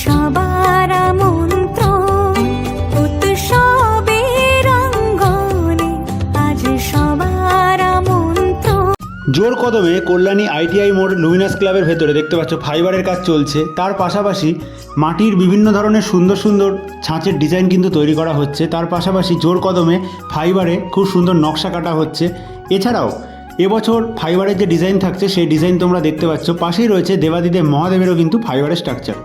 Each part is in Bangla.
সবার মন্ত্র আজ সবার মন্ত্র জোর কদমে কল্যাণী আইটিআই মোড় লুমিনাস ক্লাবের ভেতরে দেখতে পাচ্ছ ফাইবারের কাজ চলছে। তার পাশাপাশি মাটির বিভিন্ন ধরনের সুন্দর সুন্দর ছাঁচের ডিজাইন কিন্তু তৈরি করা হচ্ছে। তার পাশাপাশি জোর কদমে ফাইবারে খুব সুন্দর নকশা কাটা হচ্ছে। এছাড়াও এবছর ফাইবারের যে ডিজাইন থাকছে, সেই ডিজাইন তোমরা দেখতে পাচ্ছ। পাশেই রয়েছে দেবাদিদেব মহাদেবেরও কিন্তু ফাইবারের স্ট্রাকচার।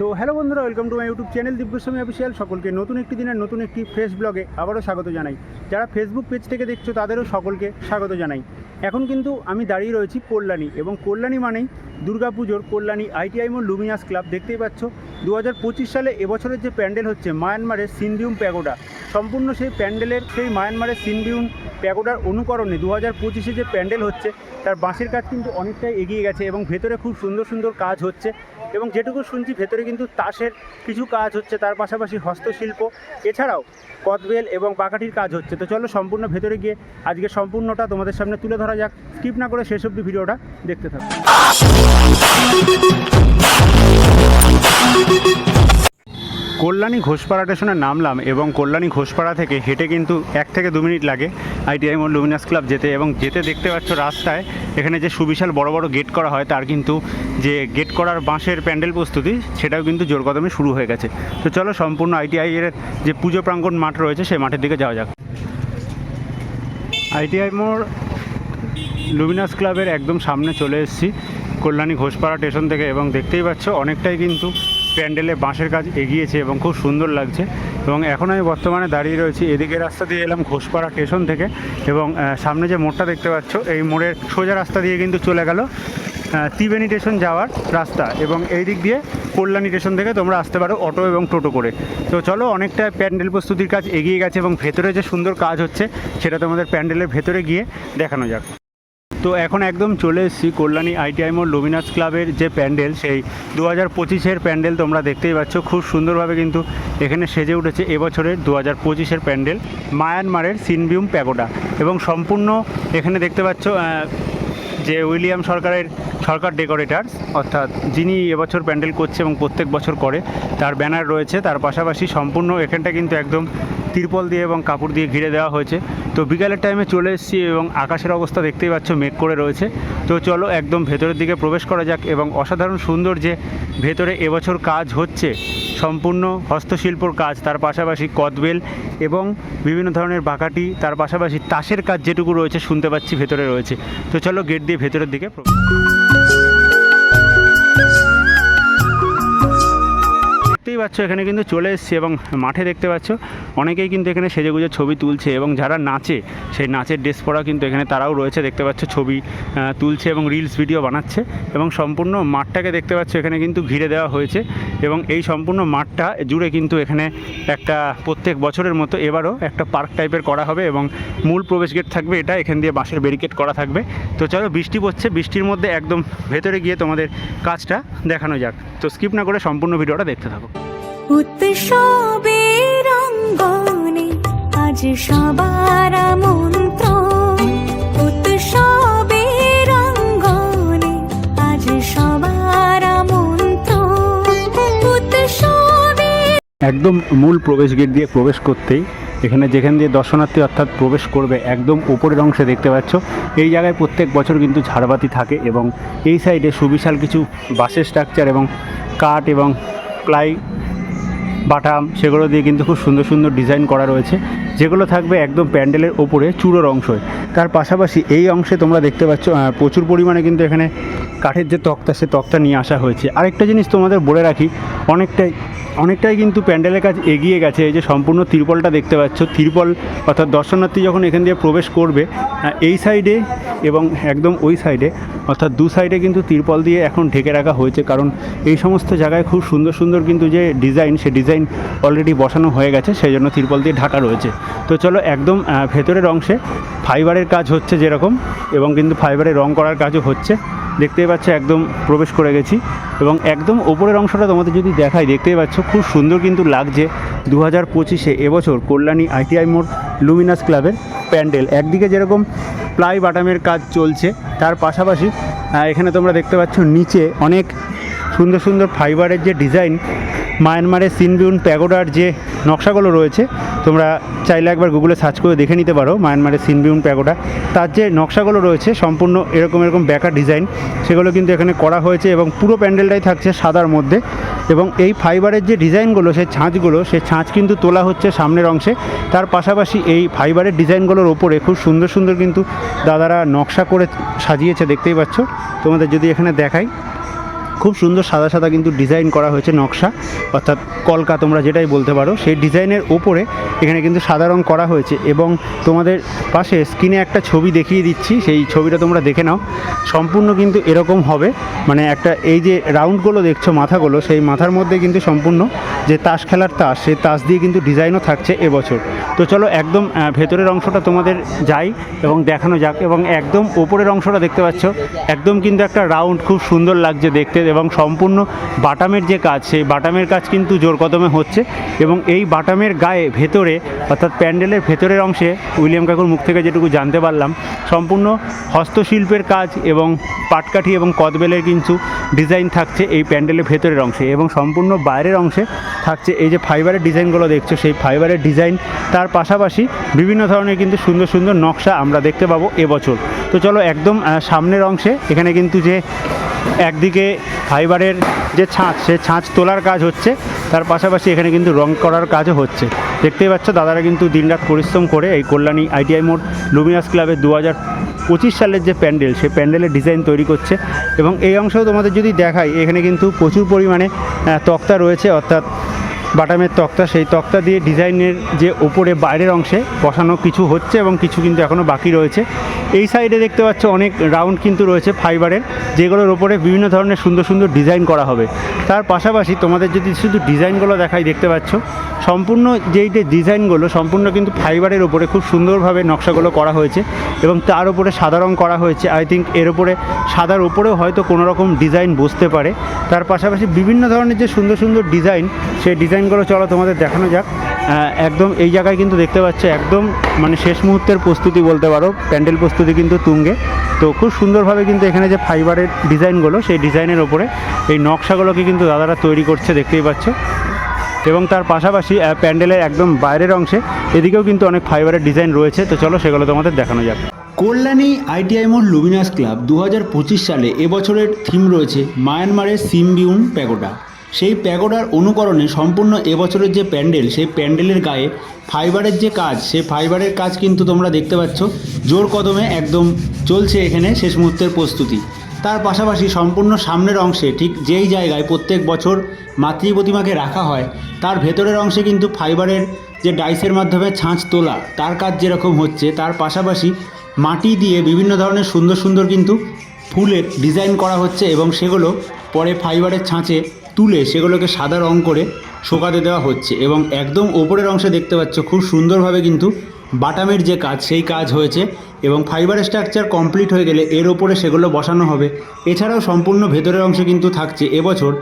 তো হ্যালো বন্ধুরা welcome to my YouTube channel Divyaswami official সকলকে নতুন একটি দিনের নতুন একটি ফ্রেশ ব্লগে আবারও স্বাগত জানাই। যারা ফেসবুক পেজ থেকে দেখছ, তাদেরও সকলকে স্বাগত জানাই। এখন কিন্তু আমি দাঁড়িয়ে রয়েছি কল্যাণী, এবং কল্যাণী মানেই দুর্গাপুজোর কল্যাণী আইটিআই মোড় লুমিনাস ক্লাব দেখতেই পাচ্ছ। দু হাজার পঁচিশ সালে এবছরের যে প্যান্ডেল হচ্ছে মায়ানমারের সিনভিউম প্যাগোডা, সম্পূর্ণ সেই প্যান্ডেলের, সেই মায়ানমারের সিনভিউম প্যাগোডার অনুকরণে দু হাজার পঁচিশে যে প্যান্ডেল হচ্ছে, তার বাঁশের কাজ কিন্তু অনেকটাই এগিয়ে গেছে এবং ভেতরে খুব সুন্দর সুন্দর কাজ হচ্ছে। এবং যেটুকু শুনছি, ভেতরে কিন্তু তাসের কিছু কাজ হচ্ছে, তার পাশাপাশি হস্তশিল্প। এছাড়াও কদবেল এবং বাকাঠির কাজ হচ্ছে। তো চলো সম্পূর্ণ ভেতরে গিয়ে আজকে সম্পূর্ণটা তোমাদের সামনে তুলে ধরা যাক। স্কিপ না করে শেষ ভিডিওটা দেখতে থাকো। কল্যাণী ঘোষপাড়া স্টেশনে নামলাম এবং কল্যাণী ঘোষপাড়া থেকে হেঁটে কিন্তু এক থেকে দু মিনিট লাগে আইটিআই মোড় লুমিনাস ক্লাব যেতে এবং যেতে দেখতে পাচ্ছ রাস্তায় এখানে যে সুবিশাল বড় বড় গেট করা হয় তার কিন্তু যে গেট করার বাঁশের প্যান্ডেল প্রস্তুতি সেটাও কিন্তু জোর কদমে শুরু হয়ে গেছে। তো চলো সম্পূর্ণ আইটিআই এর যে পুজো প্রাঙ্গণ মাঠ রয়েছে সেই মাঠের দিকে যাওয়া যাক। আইটিআই মোড় লুমিনাস ক্লাবের একদম সামনে চলে এসেছি। কল্যাণী ঘোষপাড়া স্টেশন থেকে এবং দেখতেই পাচ্ছ, অনেকটাই কিন্তু প্যান্ডেলে বাঁশের কাজ এগিয়েছে এবং খুব সুন্দর লাগছে। এবং এখন আমি বর্তমানে দাঁড়িয়ে রয়েছি এদিকে রাস্তা দিয়ে এলাম ঘোষপাড়া স্টেশন থেকে এবং সামনে যে মোড়টা দেখতে পাচ্ছ, এই মোড়ের সোজা রাস্তা দিয়ে কিন্তু চলে গেল ত্রিবেণী স্টেশন যাওয়ার রাস্তা এবং এই দিক দিয়ে কল্যাণী স্টেশন থেকে তোমরা আসতে পারো অটো এবং টোটো করে। তো চলো, অনেকটা প্যান্ডেল প্রস্তুতির কাজ এগিয়ে গেছে এবং ভেতরে যে সুন্দর কাজ হচ্ছে, সেটা তোমাদের প্যান্ডেলের ভেতরে গিয়ে দেখানো যাক। তো এখন একদম চলে এসেছি কল্যাণী আইটিআই মোড় লুমিনাস ক্লাবের যে প্যান্ডেল, সেই দু হাজার পঁচিশের প্যান্ডেল তোমরা দেখতেই পাচ্ছ। খুব সুন্দরভাবে কিন্তু এখানে সেজে উঠেছে এবছরের দু হাজার পঁচিশের প্যান্ডেল, মায়ানমারের সিনবিউম প্যাগোডা। এবং সম্পূর্ণ এখানে দেখতে পাচ্ছ যে উইলিয়াম সরকারের, সরকার ডেকোরেটার্স অর্থাৎ যিনি এবছর প্যান্ডেল করছে এবং প্রত্যেক বছর করে, তার ব্যানার রয়েছে। তার পাশাপাশি সম্পূর্ণ এখানটা কিন্তু একদম তিরপল দিয়ে এবং কাপড় দিয়ে ঘিরে দেওয়া হয়েছে। তো বিকালের টাইমে চলে এসেছি এবং আকাশের অবস্থা দেখতেই পাচ্ছ, মেঘ করে রয়েছে। তো চলো একদম ভেতরের দিকে প্রবেশ করা যাক এবং অসাধারণ সুন্দর যে ভেতরে এবছর কাজ হচ্ছে, সম্পূর্ণ হস্তশিল্পর কাজ, তার পাশাপাশি কদবেল এবং বিভিন্ন ধরনের বাকাটি, তার পাশাপাশি তাসের কাজ যেটুকু রয়েছে, শুনতে পাচ্ছি ভেতরে রয়েছে। তো চলো গেট দিয়ে ভেতরের দিকে দেখতেই পাচ্ছ, এখানে কিন্তু চলে এসছে এবং মাঠে দেখতে পাচ্ছ, অনেকেই কিন্তু এখানে সেজেগুজে ছবি তুলছে এবং যারা নাচে, সেই নাচের ড্রেস পরা কিন্তু এখানে তারাও রয়েছে, দেখতে পাচ্ছ ছবি তুলছে এবং রিলস ভিডিও বানাচ্ছে এবং সম্পূর্ণ মাঠটাকে দেখতে পাচ্ছ, এখানে কিন্তু ঘিরে দেওয়া হয়েছে এবং এই সম্পূর্ণ মাঠটা জুড়ে কিন্তু এখানে একটা প্রত্যেক বছরের মতো এবারও একটা পার্ক টাইপের করা হবে এবং মূল প্রবেশ গেট থাকবে এটা, এখান দিয়ে বাঁশের ব্যারিকেড করা থাকবে। তো চলো, বৃষ্টি পড়ছে, বৃষ্টির মধ্যে একদম ভেতরে গিয়ে তোমাদের কাজটা দেখানো যাক। তো স্কিপ না করে সম্পূর্ণ ভিডিওটা দেখতে থাকো। আজ সবার মন্ত্র আজ সবার মন্ত্র একদম মূল প্রবেশ গেট দিয়ে প্রবেশ করতেই এখানে যেখান দিয়ে দর্শনার্থী অর্থাৎ প্রবেশ করবে, একদম উপরের অংশে দেখতে পাচ্ছ। এই জায়গায় প্রত্যেক বছর কিন্তু ঝাড়বাতি থাকে এবং এই সাইডে সুবিশাল কিছু বাসের স্ট্রাকচার এবং কাঠ এবং প্লাই বাটাম সেগুলো দিয়ে কিন্তু খুব সুন্দর সুন্দর ডিজাইন করা রয়েছে। যেগুলো থাকবে একদম প্যান্ডেলের ওপরে চূড়োর অংশে। তার পাশাপাশি এই অংশে তোমরা দেখতে পাচ্ছ প্রচুর পরিমাণে কিন্তু এখানে কাঠের যে তক্তা, সে তক্তা নিয়ে আসা হয়েছে। আরেকটা জিনিস তোমাদের বলে রাখি, অনেকটাই অনেকটাই কিন্তু প্যান্ডেলের কাজ এগিয়ে গেছে। এই যে সম্পূর্ণ তিরপলটা দেখতে পাচ্ছ, তিরপল অর্থাৎ দর্শনার্থী যখন এখান দিয়ে প্রবেশ করবে এই সাইডে এবং একদম ওই সাইডে, অর্থাৎ দু সাইডে কিন্তু তিরপল দিয়ে এখন ঢেকে রাখা হয়েছে। কারণ এই সমস্ত জায়গায় খুব সুন্দর সুন্দর কিন্তু যে ডিজাইন, সে ডিজাইন অলরেডি বসানো হয়ে গেছে, সেই জন্য তিরপল দিয়ে ঢাকা রয়েছে। তো চলো একদম ভেতরের অংশে ফাইবারের কাজ হচ্ছে যেরকম এবং কিন্তু ফাইবারের রং করার কাজও হচ্ছে। দেখতেই পাচ্ছ, একদম প্রবেশ করে গেছি। এবং একদম ওপরের অংশটা তোমাদের যদি দেখাই, দেখতেই পাচ্ছ, খুব সুন্দর কিন্তু লাগছে দু হাজার পঁচিশে এবছর কল্যাণী আইটিআই মোড় লুমিনাস ক্লাবের প্যান্ডেল। একদিকে যেরকম প্লাই বাটামের কাজ চলছে, তার পাশাপাশি এখানে তোমরা দেখতে পাচ্ছ, নিচে অনেক সুন্দর সুন্দর ফাইবারের যে ডিজাইন মায়ানমারের সিনবিউন প্যাগোডার যে নকশাগুলো রয়েছে, তোমরা চাইলে একবার গুগলে সার্চ করে দেখে নিতে পারো মায়ানমারের সিনবিউন প্যাগোডা। তার যে নকশাগুলো রয়েছে, সম্পূর্ণ এরকম এরকম ব্যাকার ডিজাইন, সেগুলো কিন্তু এখানে করা হয়েছে এবং পুরো প্যান্ডেলটাই থাকছে সাদার মধ্যে এবং এই ফাইবারের যে ডিজাইনগুলো, সেই ছাঁচগুলো, সেই ছাঁচ কিন্তু তোলা হচ্ছে সামনের অংশে। তার পাশাপাশি এই ফাইবারের ডিজাইনগুলোর ওপরে খুব সুন্দর সুন্দর কিন্তু দাদারা নকশা করে সাজিয়েছে, দেখতেই পাচ্ছ। তোমাদের যদি এখানে দেখাই খুব সুন্দর সাদা সাদা কিন্তু ডিজাইন করা হয়েছে নকশা, অর্থাৎ কলকা তোমরা যেটাই বলতে পারো, সেই ডিজাইনের ওপরে এখানে কিন্তু সাদা রং করা হয়েছে এবং তোমাদের পাশে স্ক্রিনে একটা ছবি দেখিয়ে দিচ্ছি, সেই ছবিটা তোমরা দেখে নাও। সম্পূর্ণ কিন্তু এরকম হবে মানে একটা এই যে রাউন্ডগুলো দেখছ মাথাগুলো, সেই মাথার মধ্যে কিন্তু সম্পূর্ণ যে তাস খেলার তাস, সেই তাস দিয়ে কিন্তু ডিজাইনও থাকছে এবছর। তো চলো একদম ভেতরের অংশটা তোমাদের যাই এবং দেখানো যাক এবং একদম ওপরের অংশটা দেখতে পাচ্ছ, একদম কিন্তু একটা রাউন্ড, খুব সুন্দর লাগছে দেখতে এবং সম্পূর্ণ বাটামের যে কাজ, সেই বাটামের কাজ কিন্তু জোর কদমে হচ্ছে এবং এই বাটামের গায়ে ভেতরে, অর্থাৎ প্যান্ডেলের ভেতরের অংশে উইলিয়াম কাকুর মুখ থেকে যেটুকু জানতে পারলাম, সম্পূর্ণ হস্তশিল্পের কাজ এবং পাটকাঠি এবং কদবেলের কিন্তু ডিজাইন থাকছে এই প্যান্ডেলের ভেতরের অংশে এবং সম্পূর্ণ বাইরের অংশে থাকছে এই যে ফাইবারের ডিজাইনগুলো দেখছ, সেই ফাইবারের ডিজাইন। তার পাশাপাশি বিভিন্ন ধরনের কিন্তু সুন্দর সুন্দর নকশা আমরা দেখতে পাবো এবছর। তো চলো একদম সামনের অংশে, এখানে কিন্তু যে একদিকে ফাইবারের যে ছাঁচ সে ছাঁচ তোলার কাজ হচ্ছে। তার পাশাপাশি এখানে কিন্তু রং করার কাজও হচ্ছে। দেখতেই পাচ্ছ, দাদারা কিন্তু দিনরাত পরিশ্রম করে এই কল্যাণী আইটিআই মোড় লুমিনাস ক্লাবের দু হাজার পঁচিশ সালের যে প্যান্ডেল সে প্যান্ডেলের ডিজাইন তৈরি করছে। এবং এই অংশেও তোমাদের যদি দেখাই, এখানে কিন্তু প্রচুর পরিমাণে তক্তা রয়েছে, অর্থাৎ বাটামের তক্তা, সেই তক্তা দিয়ে ডিজাইনের যে ওপরে বাইরের অংশে বসানো কিছু হচ্ছে এবং কিছু কিন্তু এখনও বাকি রয়েছে। এই সাইডে দেখতে পাচ্ছ অনেক রাউন্ড কিন্তু রয়েছে ফাইবারের, যেগুলোর ওপরে বিভিন্ন ধরনের সুন্দর সুন্দর ডিজাইন করা হবে। তার পাশাপাশি তোমাদের যদি শুধু ডিজাইনগুলো দেখাই দেখতে পাচ্ছ, সম্পূর্ণ যেই যে ডিজাইনগুলো সম্পূর্ণ কিন্তু ফাইবারের ওপরে খুব সুন্দরভাবে নকশাগুলো করা হয়েছে এবং তার উপরে সাদা রং করা হয়েছে। আই থিঙ্ক এর উপরে সাদার উপরেও হয়তো কোনো রকম ডিজাইন বসতে পারে। তার পাশাপাশি বিভিন্ন ধরনের যে সুন্দর সুন্দর ডিজাইন, সেই ডিজাইনগুলো চলো, তোমাদের দেখানো যাক। একদম এই জায়গায় কিন্তু দেখতে পাচ্ছ, একদম মানে শেষ মুহূর্তের প্রস্তুতি বলতে পারো। প্যান্ডেল প্রস্তুতি কিন্তু তুঙ্গে। তো খুব সুন্দরভাবে কিন্তু এখানে যে ফাইবারের ডিজাইনগুলো, সেই ডিজাইনের ওপরে এই নকশাগুলোকে কিন্তু দাদারা তৈরি করছে, দেখতেই পাচ্ছ। এবং তার পাশাপাশি প্যান্ডেলের একদম বাইরের অংশে এদিকেও কিন্তু অনেক ফাইবারের ডিজাইন রয়েছে। তো চলো, সেগুলো তোমাদের দেখানো যাক। কল্যাণী আইটিআই মোড় লুমিনাস ক্লাব দু হাজার পঁচিশ সালে এবছরের থিম রয়েছে মায়ানমারের সিমবিউন প্যাগোডা। সেই প্যাগোডার অনুকরণে সম্পূর্ণ এবছরের যে প্যান্ডেল, সেই প্যান্ডেলের গায়ে ফাইবারের যে কাজ, সেই ফাইবারের কাজ কিন্তু তোমরা দেখতে পাচ্ছ। জোর কদমে একদম চলছে এখানে শেষ মুহূর্তের প্রস্তুতি। তার পাশাপাশি সম্পূর্ণ সামনের অংশে ঠিক যেই জায়গায় প্রত্যেক বছর মাতৃ প্রতিমাকে রাখা হয়, তার ভেতরের অংশে কিন্তু ফাইবারের যে ডাইসের মাধ্যমে ছাঁচ তোলা, তার কাজ যেরকম হচ্ছে, তার পাশাপাশি মাটি দিয়ে বিভিন্ন ধরনের সুন্দর সুন্দর কিন্তু ফুলের ডিজাইন করা হচ্ছে এবং সেগুলো পরে ফাইবারের ছাঁচে তুলে সেগুলোকে সাদা রং করে শোকাতে দেওয়া হচ্ছে এবং একদম ওপরের অংশে দেখতে পাচ্ছ খুব সুন্দরভাবে কিন্তু বাটামের যে কাজ, সেই কাজ হয়েছে এবং ফাইবার স্ট্রাকচার কমপ্লিট হয়ে গেলে এর ওপরে সেগুলো বসানো হবে। এছাড়াও সম্পূর্ণ ভেতরের অংশে কিন্তু থাকছে এবছর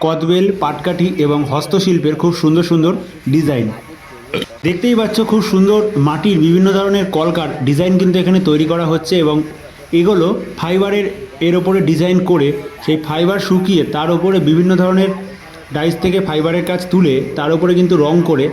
কদবেল, পাটকাঠি এবং হস্তশিল্পের খুব সুন্দর সুন্দর ডিজাইন দেখতেই পাচ্ছ খুব সুন্দর মাটির বিভিন্ন ধরনের কলকার ডিজাইন কিন্তু এখানে তৈরি করা হচ্ছে এবং এগুলো ফাইবারের এর ওপরে ডিজাইন করে সেই ফাইবার শুকিয়ে তার ওপরে বিভিন্ন ধরনের ডাইস থেকে ফাইবারের কাজ তুলে তার উপরে কিন্তু রং করে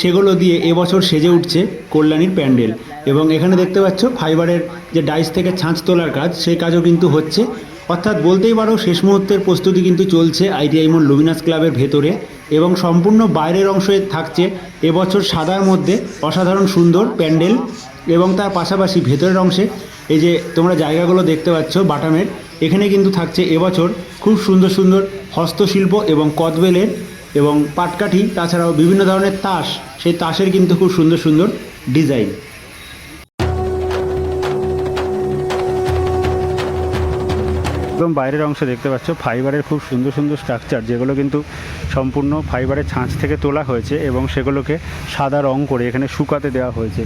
সেগুলো দিয়ে এবছর সেজে উঠছে কল্যাণীর প্যান্ডেল। এবং এখানে দেখতে পাচ্ছ ফাইবারের যে ডাইস থেকে ছাঁচ তোলার কাজ, সেই কাজও কিন্তু হচ্ছে। অর্থাৎ বলতেই পারো শেষ মুহূর্তের প্রস্তুতি কিন্তু চলছে আইটিআই মোড় লুমিনাস ক্লাবের ভেতরে এবং সম্পূর্ণ বাইরের অংশে থাকছে এবছর সাদার মধ্যে অসাধারণ সুন্দর প্যান্ডেল। এবং তার পাশাপাশি ভেতরের অংশে এই যে তোমরা জায়গাগুলো দেখতে পাচ্ছ, বাটামের, এখানে কিন্তু থাকছে এবছর খুব সুন্দর সুন্দর হস্তশিল্প এবং কদবেলের এবং পাটকাঠি, তাছাড়াও বিভিন্ন ধরনের তাস, সেই তাসের কিন্তু খুব সুন্দর সুন্দর ডিজাইন। একদম বাইরের অংশে দেখতে পাচ্ছ। ফাইবারের খুব সুন্দর সুন্দর স্ট্রাকচার যেগুলো কিন্তু সম্পূর্ণ ফাইবারের ছাঁচ থেকে তোলা হয়েছে এবং সেগুলোকে সাদা রং করে এখানে শুকাতে দেওয়া হয়েছে।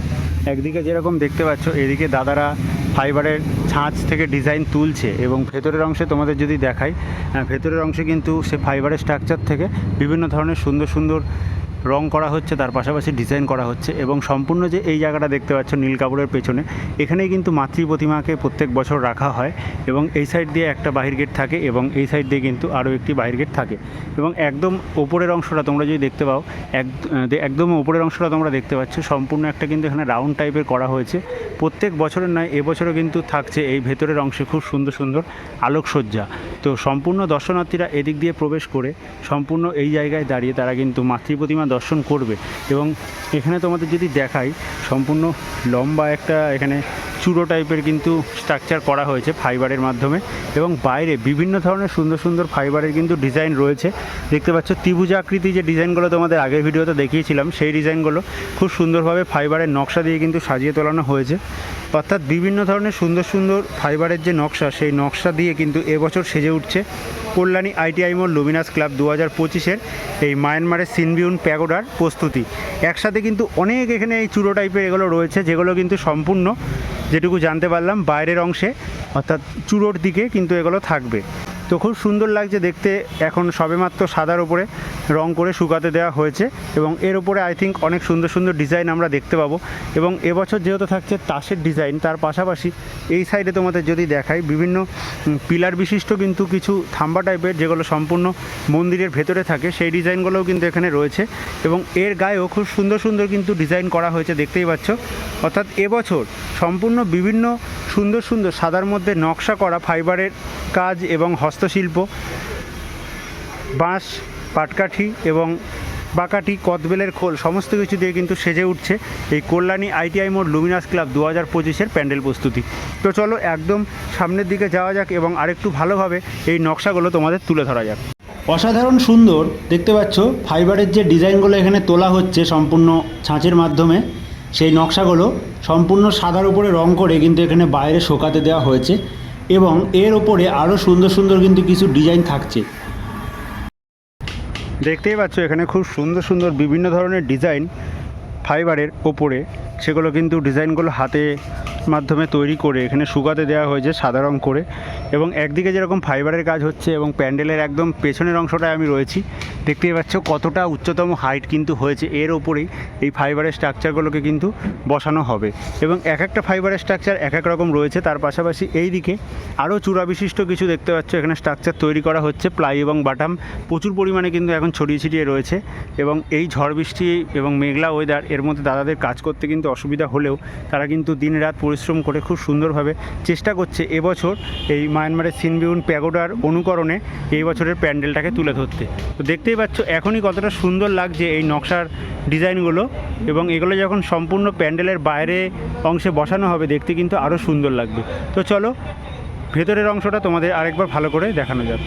একদিকে যেরকম দেখতে পাচ্ছ, এদিকে দাদারা ফাইবারের ছাঁচ থেকে ডিজাইন তুলছে এবং ভেতরের অংশে তোমাদের যদি দেখাই ভেতরের অংশে কিন্তু সে ফাইবারের স্ট্রাকচার থেকে বিভিন্ন ধরনের সুন্দর সুন্দর রং করা হচ্ছে, তার পাশাপাশি ডিজাইন করা হচ্ছে এবং সম্পূর্ণ যে এই জায়গাটা দেখতে পাচ্ছ নীল কাপড়ের পেছনে, এখানেই কিন্তু মাতৃ প্রতিমাকে প্রত্যেক বছর রাখা হয় এবং এই সাইড দিয়ে একটা বাহির গেট থাকে এবং এই সাইড দিয়ে কিন্তু আরও একটি বাহির গেট থাকে এবং একদম ওপরের অংশটা তোমরা যদি দেখতে পাও, এক একদম ওপরের অংশটা তোমরা দেখতে পাচ্ছ, সম্পূর্ণ একটা কিন্তু এখানে রাউন্ড টাইপের করা হয়েছে। প্রত্যেক বছরের নয় এবছরও কিন্তু থাকছে এই ভেতরের অংশে খুব সুন্দর সুন্দর আলোকসজ্জা। তো সম্পূর্ণ দর্শনার্থীরা এদিক দিয়ে প্রবেশ করে সম্পূর্ণ এই জায়গায় দাঁড়িয়ে তারা কিন্তু মাতৃ প্রতিমা দর্শন করবে। এবং এখানে তোমাদের যদি দেখাই, সম্পূর্ণ লম্বা একটা এখানে চূড়ো টাইপের কিন্তু স্ট্রাকচার করা হয়েছে ফাইবারের মাধ্যমে। এবং বাইরে বিভিন্ন ধরনের সুন্দর সুন্দর ফাইবারের কিন্তু ডিজাইন রয়েছে। দেখতে পাচ্ছ ত্রিভুজ আকৃতি যে ডিজাইনগুলো তোমাদের আগের ভিডিওতে দেখিয়েছিলাম, সেই ডিজাইনগুলো খুব সুন্দরভাবে ফাইবারের নকশা দিয়ে কিন্তু সাজিয়ে তোলানো হয়েছে। অর্থাৎ বিভিন্ন ধরনের সুন্দর সুন্দর ফাইবারের যে নকশা, সেই নকশা দিয়ে কিন্তু এবছর সেজে উঠছে কল্যাণী আইটিআই মোল লুমিনাস ক্লাব দু হাজার পঁচিশের এই মায়ানমারের সিনবিউন প্যাগোডার প্রস্তুতি। একসাথে কিন্তু অনেক এখানে এই চূড়ো টাইপের এগুলো রয়েছে, যেগুলো কিন্তু সম্পূর্ণ যেটুকু জানতে পারলাম, বাইরের অংশে, অর্থাৎ চূড়োর দিকে কিন্তু এগুলো থাকবে। তো খুব সুন্দর লাগছে দেখতে। এখন সবেমাত্র সাদার উপরে রং করে শুকাতে দেওয়া হয়েছে এবং এর উপরে আই থিঙ্ক অনেক সুন্দর সুন্দর ডিজাইন আমরা দেখতে পাবো। এবং এবছর যেহেতু থাকছে তাসের ডিজাইন তার পাশাপাশি এই সাইডে তোমাদের যদি দেখাই, বিভিন্ন পিলার বিশিষ্ট কিন্তু কিছু থাম্বা টাইপের যেগুলো সম্পূর্ণ মন্দিরের ভেতরে থাকে, সেই ডিজাইনগুলোও কিন্তু এখানে রয়েছে। এবং এর গায়েও খুব সুন্দর সুন্দর কিন্তু ডিজাইন করা হয়েছে, দেখতেই পাচ্ছ। অর্থাৎ এবছর সম্পূর্ণ বিভিন্ন সুন্দর সুন্দর সাদার মধ্যে নকশা করা ফাইবারের কাজ এবং হস্তশিল্প, বাঁশ, পাটকাঠি এবং বাকাটি, কদবেলের খোল, সমস্ত কিছু দিয়ে কিন্তু সেজে উঠছে এই কল্যাণী আইটিআই মোড় লুমিনাস ক্লাব দু হাজার পঁচিশের প্যান্ডেল প্রস্তুতি। তো চলো একদম সামনের দিকে যাওয়া যাক এবং আরেকটু ভালোভাবে এই নকশাগুলো তোমাদের তুলে ধরা যাক। অসাধারণ সুন্দর, দেখতে পাচ্ছ? ফাইবারের যে ডিজাইনগুলো এখানে তোলা হচ্ছে সম্পূর্ণ ছাঁচের মাধ্যমে, সেই নকশাগুলো সম্পূর্ণ সাদার উপরে রং করে কিন্তু এখানে বাইরে শোকাতে দেওয়া হয়েছে। এবং এর ওপরে আরও সুন্দর সুন্দর কিন্তু কিছু ডিজাইন থাকছে। দেখতেই পাচ্ছ, এখানে খুব সুন্দর সুন্দর বিভিন্ন ধরনের ডিজাইন ফাইবারের ওপরে, সেগুলো কিন্তু ডিজাইনগুলো হাতে মাধ্যমে তৈরি করে এখানে শুকাতে দেওয়া হয়েছে সাদা রং করে এবং একদিকে যেরকম ফাইবারের কাজ হচ্ছে এবং প্যান্ডেলের একদম পেছনের অংশটায় আমি রয়েছি, দেখতেই পাচ্ছ কতটা উচ্চতম হাইট কিন্তু হয়েছে। এর ওপরেই এই ফাইবারের স্ট্রাকচারগুলোকে কিন্তু বসানো হবে এবং এক একটা ফাইবারের স্ট্রাকচার এক এক রকম রয়েছে। তার পাশাপাশি এই দিকে আরও চূড়া বিশিষ্ট কিছু দেখতে পাচ্ছ। এখানে স্ট্রাকচার তৈরি করা হচ্ছে প্লাই এবং বাটাম। প্রচুর পরিমাণে কিন্তু এখন ছড়িয়ে ছিটিয়ে রয়েছে এবং এই ঝড় বৃষ্টি এবং মেঘলা ওয়েদার এর মধ্যে দাদাদের কাজ করতে কিন্তু অসুবিধা হলেও তারা কিন্তু দিন রাত পরিশ্রম করে খুব সুন্দরভাবে চেষ্টা করছে এবছর এই মায়ানমারের সিনবিউন প্যাগোডার অনুকরণে এই বছরের প্যান্ডেলটাকে তুলে ধরতে। তো দেখতেই পাচ্ছ, এখনই কতটা সুন্দর লাগছে এই নকশার ডিজাইনগুলো এবং এগুলো যখন সম্পূর্ণ প্যান্ডেলের বাইরে অংশে বসানো হবে, দেখতে কিন্তু আরও সুন্দর লাগবে। তো চলো, ভেতরের অংশটা তোমাদের আরেকবার ভালো করে দেখানো যাক।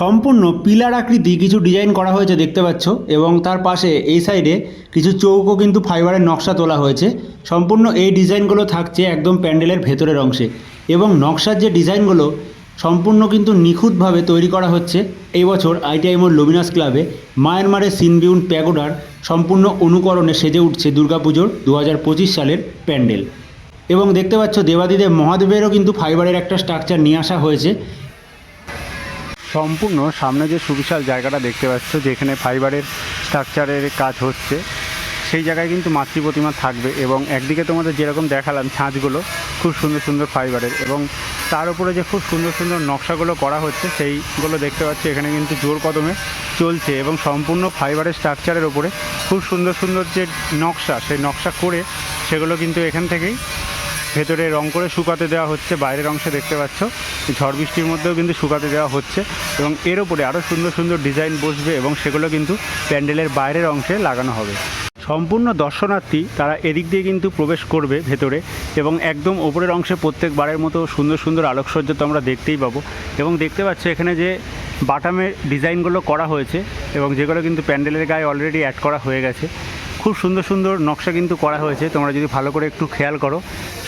সম্পূর্ণ পিলার আকৃতি কিছু ডিজাইন করা হয়েছে, দেখতে পাচ্ছ। এবং তার পাশে এই সাইডে কিছু চৌকো কিন্তু ফাইবারের নকশা তোলা হয়েছে। সম্পূর্ণ এই ডিজাইনগুলো থাকছে একদম প্যান্ডেলের ভেতরের অংশে। এবং নকশার যে ডিজাইনগুলো সম্পূর্ণ কিন্তু নিখুঁতভাবে তৈরি করা হচ্ছে। এই বছর আইটিআই মোড় লুমিনাস ক্লাবে মায়ানমারের সিনবিউন প্যাগোডার সম্পূর্ণ অনুকরণে সেজে উঠছে দুর্গাপুজোর দু হাজার পঁচিশ সালের প্যান্ডেল। এবং দেখতে পাচ্ছ, দেবাদিদেব মহাদেবেরও কিন্তু ফাইবারের একটা স্ট্রাকচার নিয়ে আসা হয়েছে। সম্পূর্ণ সামনে যে সুবিশাল জায়গাটা দেখতে পাচ্ছ, যেখানে ফাইবারের স্ট্রাকচারের কাজ হচ্ছে, সেই জায়গায় কিন্তু মাতৃ প্রতিমা থাকবে এবং একদিকে তোমাদের যেরকম দেখালাম ছাঁচগুলো, খুব সুন্দর সুন্দর ফাইবারের এবং তার উপরে যে খুব সুন্দর সুন্দর নকশাগুলো করা হচ্ছে, সেইগুলো দেখতে পাচ্ছি, এখানে কিন্তু জোর কদমে চলছে এবং সম্পূর্ণ ফাইবারের স্ট্রাকচারের ওপরে খুব সুন্দর সুন্দর যে নকশা, সেই নকশা করে সেগুলো কিন্তু এখান থেকেই ভেতরে রং করে শুকাতে দেওয়া হচ্ছে, বাইরের অংশে দেখতে পাচ্ছ। ঝড় বৃষ্টির মধ্যেও কিন্তু শুকাতে দেওয়া হচ্ছে এবং এর উপরে আরও সুন্দর সুন্দর ডিজাইন বসবে এবং সেগুলো কিন্তু প্যান্ডেলের বাইরের অংশে লাগানো হবে। সম্পূর্ণ দর্শনার্থী তারা এদিক দিয়ে কিন্তু প্রবেশ করবে ভেতরে এবং একদম ওপরের অংশে প্রত্যেকবারের মতো সুন্দর সুন্দর আলোকসজ্জা তো আমরা দেখতেই পাবো এবং দেখতে পাচ্ছ এখানে যে বাটামের ডিজাইনগুলো করা হয়েছে এবং যেগুলো কিন্তু প্যান্ডেলের গায়ে অলরেডি অ্যাড করা হয়ে গেছে। খুব সুন্দর সুন্দর নকশা কিন্তু করা হয়েছে। তোমরা যদি ভালো করে একটু খেয়াল করো,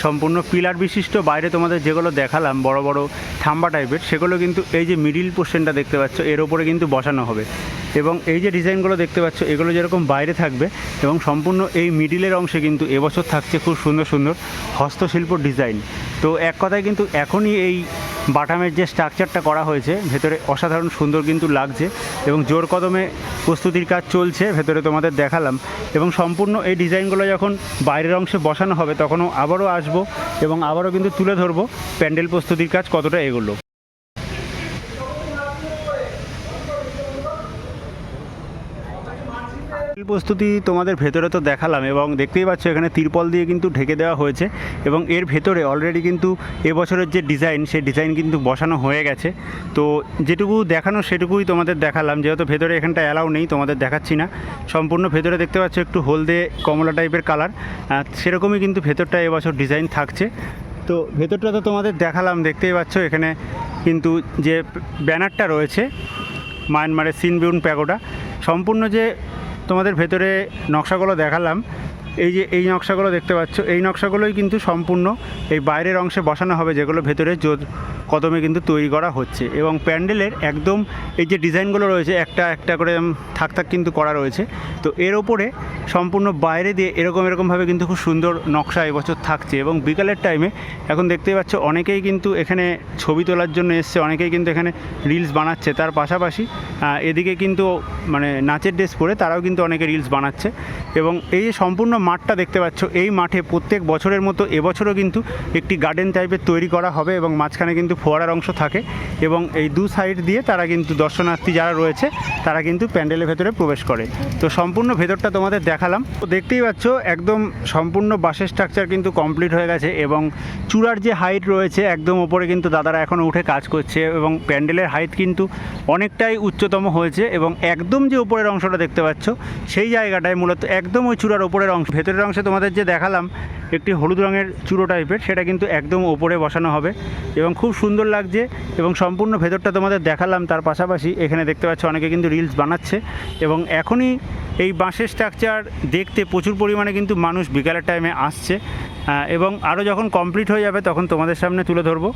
সম্পূর্ণ পিলার বিশিষ্ট বাইরে তোমাদের যেগুলো দেখালাম, বড় বড় থাম্বা টাইপের সেগুলো কিন্তু এই যে মিডিল পোর্শনটা দেখতে পাচ্ছ, এর ওপরে কিন্তু বসানো হবে। এবং এই যে ডিজাইনগুলো দেখতে পাচ্ছ, এগুলো যেরকম বাইরে থাকবে এবং সম্পূর্ণ এই মিডিলের অংশে কিন্তু এবছর থাকছে খুব সুন্দর সুন্দর হস্তশিল্প ডিজাইন। তো এক কথায় কিন্তু এখনই এই বাটামের যে স্ট্রাকচারটা করা হয়েছে, ভেতরে অসাধারণ সুন্দর কিন্তু লাগছে এবং জোর কদমে প্রস্তুতির কাজ চলছে, ভেতরে তোমাদের দেখালাম এবং সম্পূর্ণ এই ডিজাইনগুলো যখন বাইরের অংশে বসানো হবে, তখনও আবারও আসব এবং আবারও কিন্তু তুলে ধরবো প্যান্ডেল প্রস্তুতির কাজ কতটা এগোলো প্যান্ডেল প্রস্তুতি তোমাদের ভেতরে তো দেখালাম এবং দেখতেই পাচ্ছ এখানে তিরপল দিয়ে কিন্তু ঢেকে দেওয়া হয়েছে এবং এর ভেতরে অলরেডি কিন্তু এবছরের যে ডিজাইন সেই ডিজাইন কিন্তু বসানো হয়ে গেছে। তো যেটুকু দেখানো সেটুকুই তোমাদের দেখালাম, যেহেতু ভেতরে এখানটা অ্যালাউ নেই, তোমাদের দেখাচ্ছি না। সম্পূর্ণ ভেতরে দেখতে পাচ্ছ একটু হলদে কমলা টাইপের কালার সেরকমই কিন্তু ভেতরটা এবছর ডিজাইন থাকছে। তো ভেতরটা তো তোমাদের দেখালাম, দেখতেই পাচ্ছ এখানে কিন্তু যে ব্যানারটা রয়েছে, মায়ানমারের সিনবিউন প্যাগোটা সম্পূর্ণ যে তোমাদের ভেতরে নকশাগুলো দেখালাম। এই যে এই নকশাগুলো দেখতে পাচ্ছ, এই নকশাগুলোই কিন্তু সম্পূর্ণ এই বাইরের অংশে বসানো হবে যেগুলো ভেতরে জোর কদমে কিন্তু তৈরি করা হচ্ছে এবং প্যান্ডেলের একদম এই যে ডিজাইনগুলো রয়েছে, একটা একটা করে থাক থাক কিন্তু করা রয়েছে। তো এর ওপরে সম্পূর্ণ বাইরে দিয়ে এরকম এরকমভাবে কিন্তু খুব সুন্দর নকশা এবছর থাকছে এবং বিকালের টাইমে এখন দেখতেই পাচ্ছ অনেকেই কিন্তু এখানে ছবি তোলার জন্য এসছে, অনেকেই কিন্তু এখানে রিলস বানাচ্ছে। তার পাশাপাশি এদিকে কিন্তু মানে নাচের ড্রেস পরে তারাও কিন্তু অনেকে রিলস বানাচ্ছে এবং এই যে সম্পূর্ণ মাঠটা দেখতে পাচ্ছ। এই মাঠে প্রত্যেক বছরের মতো এবছরও কিন্তু একটি গার্ডেন টাইপের তৈরি করা হবে এবং মাঝখানে কিন্তু ফোয়ারার অংশ থাকে। এবং এই দু সাইড দিয়ে তারা কিন্তু দর্শনার্থী যারা রয়েছে, তারা কিন্তু প্যান্ডেলের ভেতরে প্রবেশ করে। তো সম্পূর্ণ ভেতরটা তোমাদের দেখালাম। তো দেখতেই পাচ্ছ, একদম সম্পূর্ণ বাসের স্ট্রাকচার কিন্তু কমপ্লিট হয়ে গেছে এবং চূড়ার যে হাইট রয়েছে, একদম ওপরে কিন্তু দাদারা এখনও উঠে কাজ করছে এবং প্যান্ডেলের হাইট কিন্তু অনেকটাই উচ্চতম হয়েছে এবং একদম যে উপরের অংশটা দেখতে পাচ্ছ, সেই জায়গাটায় মূলত একদম ওই চূড়ার ওপরের অংশ। ভেতরের অংশে তোমাদের যে দেখালাম, একটি হলুদ রঙের চূড়ো টাইপের সেটা কিন্তু একদম ওপরে বসানো হবে এবং খুব সুন্দর লাগছে এবং সম্পূর্ণ ভেতরটা তোমাদের দেখালাম, তার পাশাপাশি এখানে দেখতে পাচ্ছ অনেকে কিন্তু রিলস বানাচ্ছে এবং এখনই এই বাঁশের স্ট্রাকচার দেখতে প্রচুর পরিমাণে কিন্তু মানুষ বিকালের টাইমে আসছে এবং আরও যখন কমপ্লিট হয়ে যাবে তখন তোমাদের সামনে তুলে ধরবো।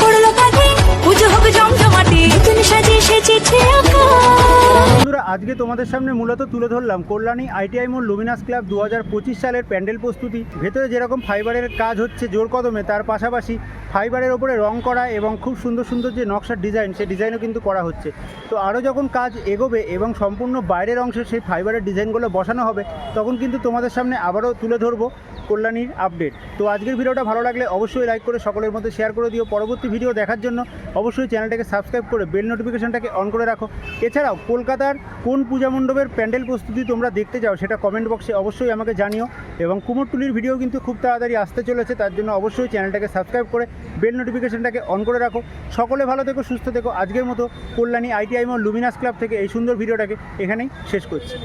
পড়ল পুজো জমজমাটি বন্ধুরা, আজকে তোমাদের সামনে মূলত তুলে ধরলাম কল্যাণী আইটিআই মোড় লুমিনাস ক্লাব দু হাজার পঁচিশ সালের প্যান্ডেল প্রস্তুতি। ভেতরে যেরকম ফাইবারের কাজ হচ্ছে জোর কদমে, তার পাশাপাশি ফাইবারের ওপরে রং করা এবং খুব সুন্দর সুন্দর যে নকশার ডিজাইন, সেই ডিজাইনও কিন্তু করা হচ্ছে। তো আরও যখন কাজ এগোবে এবং সম্পূর্ণ বাইরের অংশে সেই ফাইবারের ডিজাইনগুলো বসানো হবে, তখন কিন্তু তোমাদের সামনে আবারও তুলে ধরবো। কল্যাণীর আপডেট তো আজকের ভিডিওটা ভালো লাগলে অবশ্যই লাইক করে সকলের মধ্যে শেয়ার করে দিও। পরবর্তী ভিডিও দেখার জন্য অবশ্যই চ্যানেলটাকে সাবস্ক্রাইব করে বেল নোটিফিকেশনটাকে অন করে রাখো। এছাড়াও কলকাতার কোন পূজা মণ্ডপের প্যান্ডেল প্রস্তুতি তোমরা দেখতে যাও সেটা কমেন্ট বক্সে অবশ্যই আমাকে জানিও। এবং কুমোরটুলির ভিডিও কিন্তু খুব তাড়াতাড়ি আসতে চলেছে, তার জন্য অবশ্যই চ্যানেলটাকে সাবস্ক্রাইব করে বেল নোটিফিকেশনটাকে অন করে রাখো। সকলে ভালো থেকো, সুস্থ থেকো। আজকের মতো কল্যাণী আইটিআই লুমিনাস ক্লাব থেকে এই সুন্দর ভিডিওটাকে এখানেই শেষ করছি।